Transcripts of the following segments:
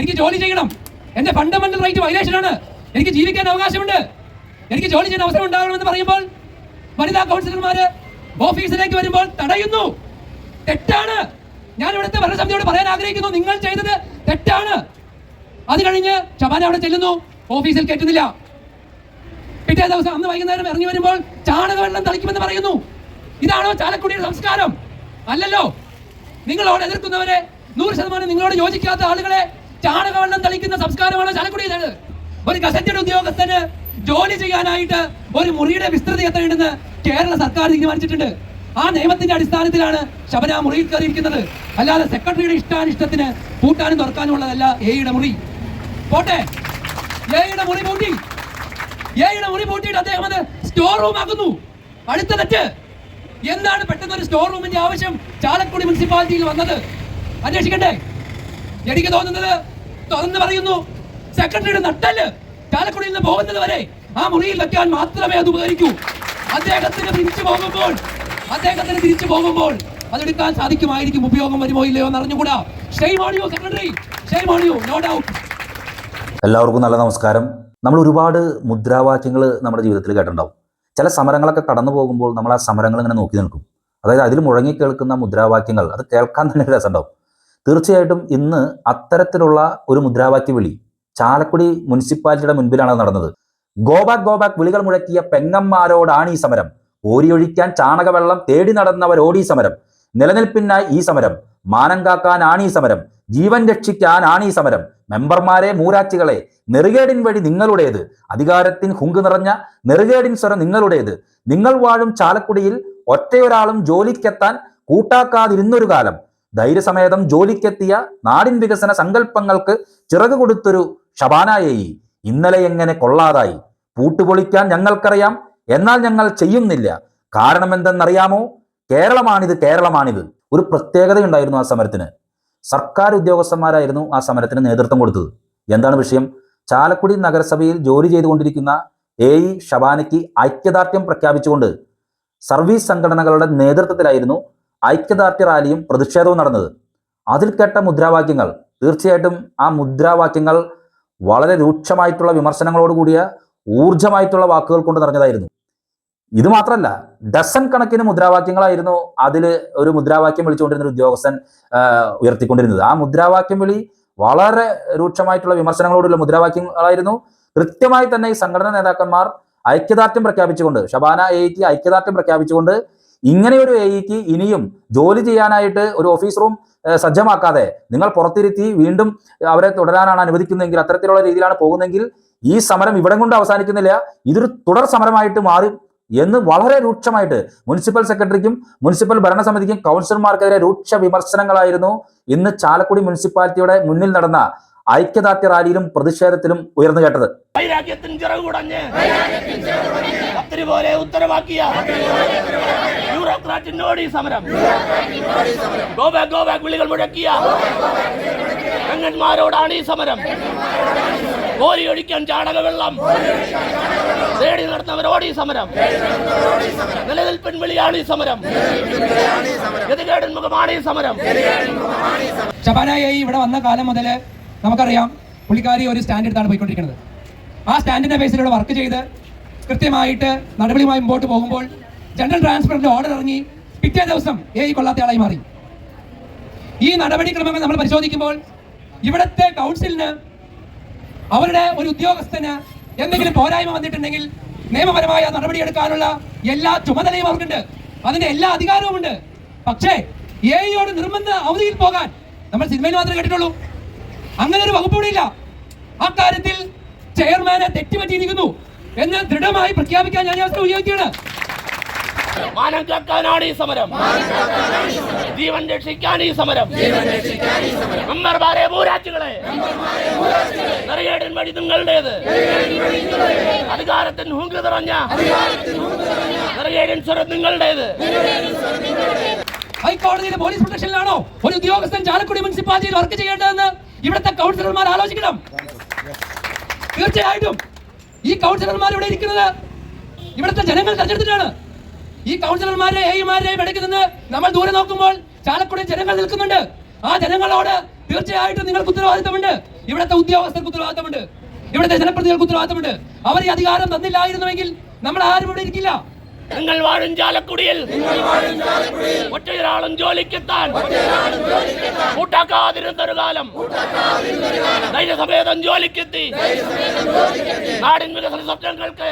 എനിക്ക് ജോലി ചെയ്യണം. എന്റെ ഫണ്ടമെന്റൽ റൈറ്റ് വൈലേഷൻ ആണ്. എനിക്ക് ജീവിക്കാൻ അവകാശമുണ്ട്. എനിക്ക് ജോലി ചെയ്യാൻ അവസരം ഉണ്ടാകണമെന്ന് പറയുമ്പോൾ വനിതാ കൗൺസിലർമാര് ഓഫീസിലേക്ക് വരുമ്പോൾ തടയുന്നു. തെറ്റാണ്. ഞാൻ ഇവിടുത്തെ ഭരണസമിതിയോട് പറയാൻ ആഗ്രഹിക്കുന്നു. നിങ്ങൾ ചെയ്തത് തെറ്റാണ്. അത് കഴിഞ്ഞ് ഷബാന അവിടെ ചെല്ലുന്നു. ഓഫീസിൽ കയറ്റുന്നില്ല. പിറ്റേ ദിവസം അന്ന് വൈകുന്നേരം ഇറങ്ങി വരുമ്പോൾ ചാണകവെള്ളം തളിക്കുമെന്ന് പറയുന്നു. ഇതാണോ ചാലക്കുടിയുടെ സംസ്കാരം? അല്ലല്ലോ. നിങ്ങളോട് എതിർക്കുന്നവരെ നൂറ് ശതമാനം നിങ്ങളോട് യോജിക്കാത്ത ആളുകളെ ചാണകവെള്ളം തളിക്കുന്ന സംസ്കാരമാണ് ചാലക്കുടിയിലേത് ഒരു ഗസറ്റഡ് ഉദ്യോഗസ്ഥന് ജോലി ചെയ്യാനായിട്ട് ഒരു മുറിയുടെ വിസ്തൃതി എത്രയുണ്ടെന്ന് കേരള സർക്കാർ തീരുമാനിച്ചിട്ടുണ്ട്. ആ നിയമത്തിന്റെ അടിസ്ഥാനത്തിലാണ് ശബന മുറിയിൽ കയറിയിരിക്കുന്നത്. അല്ലാതെ സെക്രട്ടറിയുടെ ഇഷ്ടാനിഷ്ടത്തിന് കൂട്ടാനും തുറക്കാനും ഉള്ളതല്ല എയുടെ മുറി. പോട്ടെ. എയുടെ മുറി പൂട്ടി. എയുടെ മുറി പൂട്ടിയിട്ട് അദ്ദേഹം അത് സ്റ്റോർ റൂം ആക്കുന്നു. അടുത്ത തെറ്റ്. എന്താണ് പെട്ടെന്ന് ഒരു സ്റ്റോർ റൂമിന്റെ ആവശ്യം ചാലക്കുടി മുനിസിപ്പാലിറ്റിയിൽ വന്നത്? അന്വേഷിക്കണ്ടേ? എനിക്ക് തോന്നുന്നത് തുറന്ന് പറയുന്നു. സെക്രട്ടറിയുടെ നട്ടൽ ചാലക്കുടിയിൽ നിന്ന് പോകുന്നത് വരെ ആ മുറിയിൽ വെക്കാൻ മാത്രമേ അത് ഉപകരിക്കൂ. അദ്ദേഹത്തിന് തിരിച്ചു പോകുമ്പോൾ അദ്ദേഹത്തിന് തിരിച്ചു പോകുമ്പോൾ അതെടുക്കാൻ സാധിക്കുമായിരിക്കും. ഉപയോഗം വരുമോ ഇല്ലയോ എന്ന് അറിഞ്ഞുകൂടാ. Shame on secretary? Shame no doubt എല്ലാവർക്കും നല്ല നമസ്കാരം. നമ്മൾ ഒരുപാട് മുദ്രാവാക്യങ്ങൾ നമ്മുടെ ജീവിതത്തിൽ കേട്ടിട്ടുണ്ടാവും. ചില സമരങ്ങളൊക്കെ കടന്നു പോകുമ്പോൾ നമ്മൾ ആ സമരങ്ങൾ ഇങ്ങനെ നോക്കി നിൽക്കും. അതായത് അതിൽ മുഴങ്ങി കേൾക്കുന്ന മുദ്രാവാക്യങ്ങൾ അത് കേൾക്കാൻ തന്നെ രസമുണ്ടാവും. തീർച്ചയായിട്ടും ഇന്ന് അത്തരത്തിലുള്ള ഒരു മുദ്രാവാക്യ വിളി ചാലക്കുടി മുനിസിപ്പാലിറ്റിയുടെ മുൻപിലാണ് നടന്നത്. ഗോബാക്ക് ഗോബാക്ക് വിളികൾ മുഴക്കിയ പെങ്ങന്മാരോടാണ് ഈ സമരം. ഓരിയൊഴിക്കാൻ ചാണകവെള്ളം തേടി നടന്നവരോട് ഈ സമരം. നിലനിൽപ്പിനായി ഈ സമരം. മാനം കാക്കാനാണ് ഈ സമരം. ജീവൻ രക്ഷിക്കാനാണ് ഈ സമരം. മെമ്പർമാരെ മൂരാച്ചികളെ നെറുകേടിൻ വഴി നിങ്ങളുടേത്. അധികാരത്തിൻ ഹുങ്ക് നിറഞ്ഞ നെറുകേടിൻ സ്വരം നിങ്ങളുടേത്. നിങ്ങൾ വാഴും ചാലക്കുടിയിൽ ഒറ്റയൊരാളും ജോലിക്കെത്താൻ കൂട്ടാക്കാതിരുന്നൊരു കാലം. ധൈര്യസമേതം ജോലിക്കെത്തിയ നാടിൻ വികസന സങ്കല്പങ്ങൾക്ക് ചിറക് കൊടുത്തൊരു ഷബാനായേയി ഇന്നലെ എങ്ങനെ കൊള്ളാതായി. പൂട്ടുപൊളിക്കാൻ ഞങ്ങൾക്കറിയാം. എന്നാൽ ഞങ്ങൾ ചെയ്യുന്നില്ല. കാരണം എന്തെന്നറിയാമോ കേരളമാണിത് കേരളമാണിത്. ഒരു പ്രത്യേകതയുണ്ടായിരുന്നു ആ സമരത്തിന്. സർക്കാർ ഉദ്യോഗസ്ഥന്മാരായിരുന്നു ആ സമരത്തിന് നേതൃത്വം കൊടുത്തത്. എന്താണ് വിഷയം? ചാലക്കുടി നഗരസഭയിൽ ജോലി ചെയ്തുകൊണ്ടിരിക്കുന്ന എ ഇ ഷബാനയ്ക്ക് ഐക്യദാർഢ്യം പ്രഖ്യാപിച്ചുകൊണ്ട് സർവീസ് സംഘടനകളുടെ നേതൃത്വത്തിലായിരുന്നു ഐക്യദാർഢ്യ റാലിയും പ്രതിഷേധവും നടന്നത്. അതിൽ കേട്ട മുദ്രാവാക്യങ്ങൾ തീർച്ചയായിട്ടും ആ മുദ്രാവാക്യങ്ങൾ വളരെ രൂക്ഷമായിട്ടുള്ള വിമർശനങ്ങളോട് കൂടിയ ഊർജമായിട്ടുള്ള വാക്കുകൾ കൊണ്ട് നിറഞ്ഞതായിരുന്നു. ഇത് മാത്രമല്ല ഡസൺ കണക്കിന് മുദ്രാവാക്യങ്ങളായിരുന്നു അതിൽ ഒരു മുദ്രാവാക്യം വിളിച്ചുകൊണ്ടിരുന്ന ഒരു ഉദ്യോഗസ്ഥൻ ഉയർത്തിക്കൊണ്ടിരുന്നത്. ആ മുദ്രാവാക്യം വിളി വളരെ രൂക്ഷമായിട്ടുള്ള വിമർശനങ്ങളോടുള്ള മുദ്രാവാക്യങ്ങളായിരുന്നു. കൃത്യമായി തന്നെ ഈ സംഘടനാ നേതാക്കന്മാർ ഐക്യദാർഢ്യം പ്രഖ്യാപിച്ചുകൊണ്ട് ഷബാന എയ്ക്ക് ഐക്യദാർഢ്യം പ്രഖ്യാപിച്ചുകൊണ്ട് ഇങ്ങനെ ഒരു എയ്ക്ക് ഇനിയും ജോലി ചെയ്യാനായിട്ട് ഒരു ഓഫീസ് റൂം സജ്ജമാക്കാതെ നിങ്ങൾ പുറത്തിരുത്തി വീണ്ടും അവരെ തുടരാനാണ് അനുവദിക്കുന്നതെങ്കിൽ അത്തരത്തിലുള്ള രീതിയിലാണ് പോകുന്നതെങ്കിൽ ഈ സമരം ഇവിടെ കൊണ്ട് അവസാനിക്കുന്നില്ല. ഇതൊരു തുടർ സമരമായിട്ട് മാറും എന്ന് വളരെ രൂക്ഷമായിട്ട് മുനിസിപ്പൽ സെക്രട്ടറിക്കും മുനിസിപ്പൽ ഭരണസമിതിക്കും കൗൺസിലർമാർക്കെതിരെ രൂക്ഷ വിമർശനങ്ങളായിരുന്നു. ഇന്ന് ചാലക്കുടി മുനിസിപ്പാലിറ്റിയുടെ മുന്നിൽ നടന്ന ഐക്യദാർഢ്യ റാലിയിലും പ്രതിഷേധത്തിലും ഉയർന്നു കേട്ടത്. ഉത്തരവാക്കിയ. ബ്യൂറോക്രാറ്റിനോട് ഈ സമരം. ഗോബാക്ക് ഗോബാക്ക് വിളികൾ മുഴക്കിയ. പെങ്ങന്മാരോടാണ് ഈ സമരം. കോരിയൊഴിക്കാൻ ചാണകവെള്ളം തേടി നടന്നവരോട് ഈ സമരം. നിലനിൽപ്പിൻ വിളിയാണ് ഈ സമരം. ഗതികേടൻ മുഖമാണ് ഈ സമരം. ശബാനായി ഇവിടെ വന്ന കാലം മുതൽ നമുക്കറിയാം പുള്ളിക്കാരി ഒരു സ്റ്റാൻഡ് എടുത്താണ് പോയിക്കൊണ്ടിരിക്കുന്നത്. ആ സ്റ്റാൻഡിന്റെ ബേസിലൂടെ വർക്ക് ചെയ്ത് കൃത്യമായിട്ട് നടപടിയുമായി മുമ്പോട്ട് പോകുമ്പോൾ ജനറൽ ട്രാൻസ്ഫറിന്റെ ഓർഡർ ഇറങ്ങി. പിറ്റേ ദിവസം ഏ കൊള്ളാത്ത ആളായി മാറി. ഈ നടപടിക്രമങ്ങൾ നമ്മൾ പരിശോധിക്കുമ്പോൾ ഇവിടുത്തെ കൗൺസിലിന് അവരുടെ ഒരു ഉദ്യോഗസ്ഥന് എന്തെങ്കിലും പോരായ്മ വന്നിട്ടുണ്ടെങ്കിൽ നിയമപരമായ നടപടിയെടുക്കാനുള്ള എല്ലാ ചുമതലയും അവർക്കുണ്ട്. അതിന്റെ എല്ലാ അധികാരവും ഉണ്ട്. പക്ഷേ എയോട് നിർബന്ധ അവധിയിൽ പോകാൻ നമ്മൾ സിനിമയിൽ മാത്രമേ കേട്ടിട്ടുള്ളൂ. അങ്ങനെ ഒരു വകുപ്പ് ഇല്ല. അക്കാര്യത്തിൽ ചെയർമാനെ തെറ്റുപറ്റിയിരിക്കുന്നു എന്ന് ദൃഢമായി പ്രഖ്യാപിക്കാൻ ഞാൻ ഉപയോഗിക്കുകയാണ്. മാനം കാക്കാനാണ് ഈ സമരം. ജീവൻ രക്ഷിക്കാൻ ഈ സമരം. മെമ്പർമാരെ മൂരാറ്റുകളെ നിറയേടൻ വഴി നിങ്ങളുടേത്. അധികാരത്തിന് ഹുങ്ക് നിറഞ്ഞ നിറയേടൻ സ്വരം നിങ്ങളുടേത്. ഹൈക്കോടതിയിലെ പോലീസ് പ്രൊട്ടക്ഷനിലാണോ ഒരു ഉദ്യോഗസ്ഥൻ ചാലക്കുടി മുനിസിപ്പാലിറ്റിയിൽ വർക്ക് ചെയ്യേണ്ടതെന്ന് ഇവിടുത്തെ കൗൺസിലർമാർ ആലോചിക്കണം? തീർച്ചയായിട്ടും ഈ കൗൺസിലർമാർ ഇവിടെ ഇരിക്കുന്നത് ഇവിടുത്തെ ജനങ്ങൾ തെരഞ്ഞെടുത്തിട്ടാണ്. ഈ കൗൺസിലർമാരെ എയുമാരെയും ഇടയ്ക്ക് നിന്ന് നമ്മൾ ദൂരെ നോക്കുമ്പോൾ ചാലക്കുടി ജനങ്ങൾ നിൽക്കുന്നുണ്ട്. ആ ജനങ്ങളോട് തീർച്ചയായിട്ടും നിങ്ങൾക്ക് ഉത്തരവാദിത്തമുണ്ട്. ഇവിടുത്തെ ഉദ്യോഗസ്ഥർക്ക് ഉത്തരവാദിത്തമുണ്ട്. ഇവിടുത്തെ ജനപ്രതിനിധികൾക്ക് ഉത്തരവാദിത്തമുണ്ട്. അവർ ഈ അധികാരം തന്നില്ലായിരുന്നുവെങ്കിൽ നമ്മൾ ആരും ഇവിടെ ഇരിക്കില്ല. നിങ്ങൾ വാഴും ചാലക്കുടിയിൽ. ഒറ്റയൊരാളും ജോലിക്കെത്താൻ. കൂട്ടാക്കാതിരുന്നൊരു കാലം. ധൈര്യസമേതം ജോലിക്കെത്തി. നാടിൻ വികസന സ്വപ്നങ്ങൾക്ക്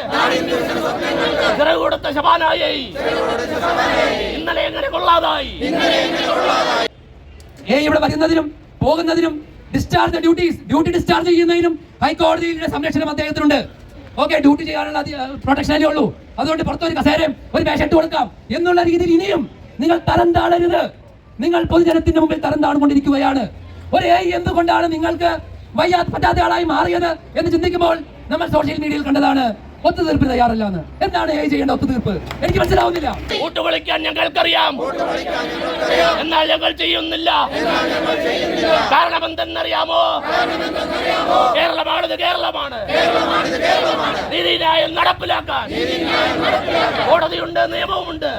ചിറക് കൊടുത്ത ശബാനായി. ഇന്നലെ എങ്ങനെ കൊള്ളാതായി. ഏ ഇവിടെ വരുന്നതിനും പോകുന്നതിനും ഡിസ്ചാർജ് ഡ്യൂട്ടീസ് ഡ്യൂട്ടി ഡിസ്ചാർജ് ചെയ്യുന്നതിനും ഹൈക്കോടതിയുടെ സംരക്ഷണം അദ്ദേഹത്തിനുണ്ട്. ഓക്കെ ഡ്യൂട്ടി ചെയ്യാനുള്ള പ്രൊട്ടക്ഷൻ അല്ലേ ഉള്ളൂ. അതുകൊണ്ട് പുറത്തൊരു കസേരയും ഒരു മേശട്ട് കൊടുക്കാം. എന്നുള്ള രീതിയിൽ ഇനിയും നിങ്ങൾ തരം താഴരുത്. നിങ്ങൾ പൊതുജനത്തിന്റെ മുമ്പിൽ തരം താണുകൊണ്ടിരിക്കുകയാണ്. ഒരു ഏ എന്തുകൊണ്ടാണ് നിങ്ങൾക്ക് വയ്യാത്ത പറ്റാത്ത ആളായി മാറിയത് എന്ന് ചിന്തിക്കുമ്പോൾ നമ്മൾ സോഷ്യൽ മീഡിയയിൽ കണ്ടതാണ്. ഒത്തുതീർപ്പിന് തയ്യാറല്ല എന്ന് എന്താണ് ഏ ചെയ്യേണ്ട ഒത്തുതീർപ്പ്? എനിക്ക് മനസ്സിലാവുന്നില്ല. കൂട്ടുവിളിക്കാൻ ഞങ്ങൾക്കറിയാം. എന്നാൽ ഞങ്ങൾ ചെയ്യുന്നില്ല. കാരണം എന്തെന്നറിയാമോ കേരളമാണിത് കേരളമാണ്. നീതിന്യായം നടപ്പിലാക്കാൻ. കോടതിയുണ്ട് നിയമവുമുണ്ട്.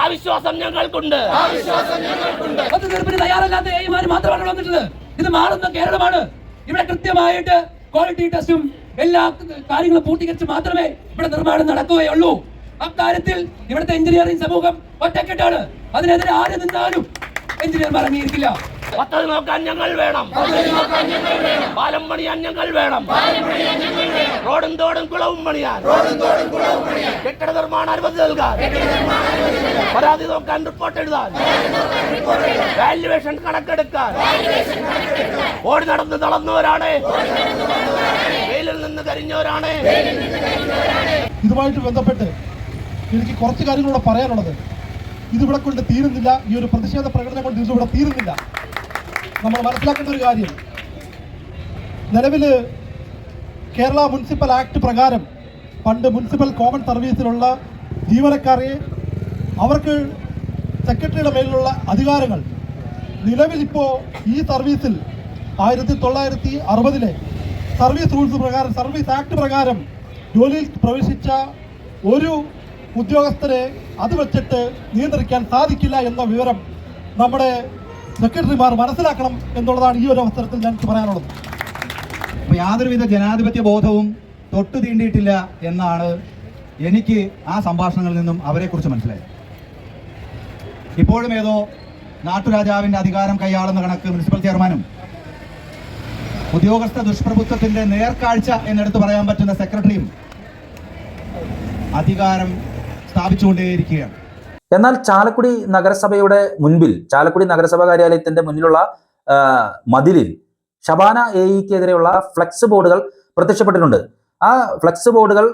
ആ വിശ്വാസം ഞങ്ങൾക്കുണ്ട്. തയ്യാറല്ലാത്ത മാത്രമാണ് വന്നിട്ടുള്ളത്. ഇത് മാറുന്ന കേരളമാണ്. ഇവിടെ കൃത്യമായിട്ട് ക്വാളിറ്റി ടെസ്റ്റും എല്ലാ കാര്യങ്ങളും പൂർത്തീകരിച്ച് മാത്രമേ ഇവിടെ നിർമ്മാണം നടക്കുകയുള്ളൂ. അക്കാര്യത്തിൽ ഇവിടുത്തെ എഞ്ചിനീയറിംഗ് സമൂഹം ഒറ്റക്കെട്ടാണ്. അതിനെതിരെ ആര് നിന്നാലും എഞ്ചിനീയർമാർ അംഗീകരിക്കില്ല. പദ്ധതി നോക്കാൻ ഞങ്ങൾ വേണം. പാലം പണിയാൻ ഞങ്ങൾ വേണം. റോഡും തോടും കുളവും പണിയാൻ. കെട്ടിട നിർമ്മാണ അനുമതി നൽകാൻ. പരാതി നോക്കാൻ റിപ്പോർട്ട് എഴുതാൻ. വാല്യുവേഷൻ കണക്കെടുക്കാൻ. ഓടി നടന്ന് തളർന്നവരാണ് വെയിലിൽ നിന്ന് കരിഞ്ഞവരാണ്. ഇതുമായിട്ട് ബന്ധപ്പെട്ട് എനിക്ക് കുറച്ച് കാര്യങ്ങളൂടെ പറയാനുള്ളത്. ഇതിവിടെ കൊണ്ട് തീരുന്നില്ല. ഈ ഒരു പ്രതിഷേധ പ്രകടനം കൊണ്ട് ഇതിവിടെ തീരുന്നില്ല. നമ്മൾ മനസ്സിലാക്കേണ്ട ഒരു കാര്യം. നിലവിൽ കേരള മുനിസിപ്പൽ ആക്ട് പ്രകാരം പണ്ട് മുനിസിപ്പൽ കോമൺ സർവീസിലുള്ള ജീവനക്കാരെ അവർക്ക് സെക്രട്ടറിയുടെ മേലുള്ള അധികാരങ്ങൾ നിലവിലിപ്പോൾ ഈ സർവീസിൽ ആയിരത്തി തൊള്ളായിരത്തി അറുപതിലെ സർവീസ് റൂൾസ് പ്രകാരം സർവീസ് ആക്ട് പ്രകാരം ജോലിയിൽ പ്രവേശിച്ച ഒരു ഉദ്യോഗസ്ഥരെ അത് വച്ചിട്ട് നിയന്ത്രിക്കാൻ സാധിക്കില്ല എന്ന വിവരം നമ്മുടെ സെക്രട്ടറിമാർ മനസ്സിലാക്കണം എന്നുള്ളതാണ് ഈ ഒരു അവസരത്തിൽ ഞാൻ പറയാനുള്ളത്. അപ്പോൾ യാതൊരുവിധ ജനാധിപത്യ ബോധവും തൊട്ടു തീണ്ടിയിട്ടില്ല എന്നാണ് എനിക്ക് ആ സംഭാഷണങ്ങളിൽ നിന്നും അവരെക്കുറിച്ച് മനസ്സിലായത്. ഇപ്പോഴും ഏതോ നാട്ടുരാജാവിന്റെ അധികാരം കൈയാളുന്ന കണക്ക് മുനിസിപ്പൽ ചെയർമാനും ഉദ്യോഗസ്ഥ ദുഷ്പ്രഭുത്വത്തിന്റെ നേർക്കാഴ്ച എന്നെടുത്ത് പറയാൻ പറ്റുന്ന സെക്രട്ടറിയും അധികാരം സ്ഥാപിച്ചുകൊണ്ടേയിരിക്കുകയാണ്. എന്നാൽ ചാലക്കുടി നഗരസഭയുടെ മുൻപിൽ ചാലക്കുടി നഗരസഭ കാര്യാലയത്തിന്റെ മുന്നിലുള്ള മതിലിൽ ഷബാന എ ഇക്കെതിരെയുള്ള ഫ്ലെക്സ് ബോർഡുകൾ പ്രത്യക്ഷപ്പെട്ടിട്ടുണ്ട്. ആ ഫ്ലെക്സ് ബോർഡുകൾ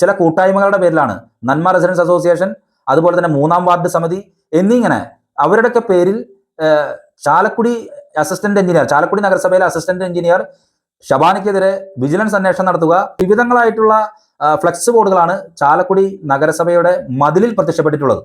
ചില കൂട്ടായ്മകളുടെ പേരിലാണ്. നന്മ റെസിഡൻസ് അസോസിയേഷൻ അതുപോലെ തന്നെ മൂന്നാം വാർഡ് സമിതി എന്നിങ്ങനെ അവരുടെയൊക്കെ പേരിൽ ചാലക്കുടി അസിസ്റ്റന്റ് എഞ്ചിനീയർ ചാലക്കുടി നഗരസഭയിലെ അസിസ്റ്റന്റ് എഞ്ചിനീയർ ഷബാനയ്ക്കെതിരെ വിജിലൻസ് അന്വേഷണം നടത്തുക. വിവിധങ്ങളായിട്ടുള്ള ഫ്ലെക്സ് ബോർഡുകളാണ് ചാലക്കുടി നഗരസഭയുടെ മതിലിൽ പ്രത്യക്ഷപ്പെട്ടിട്ടുള്ളത്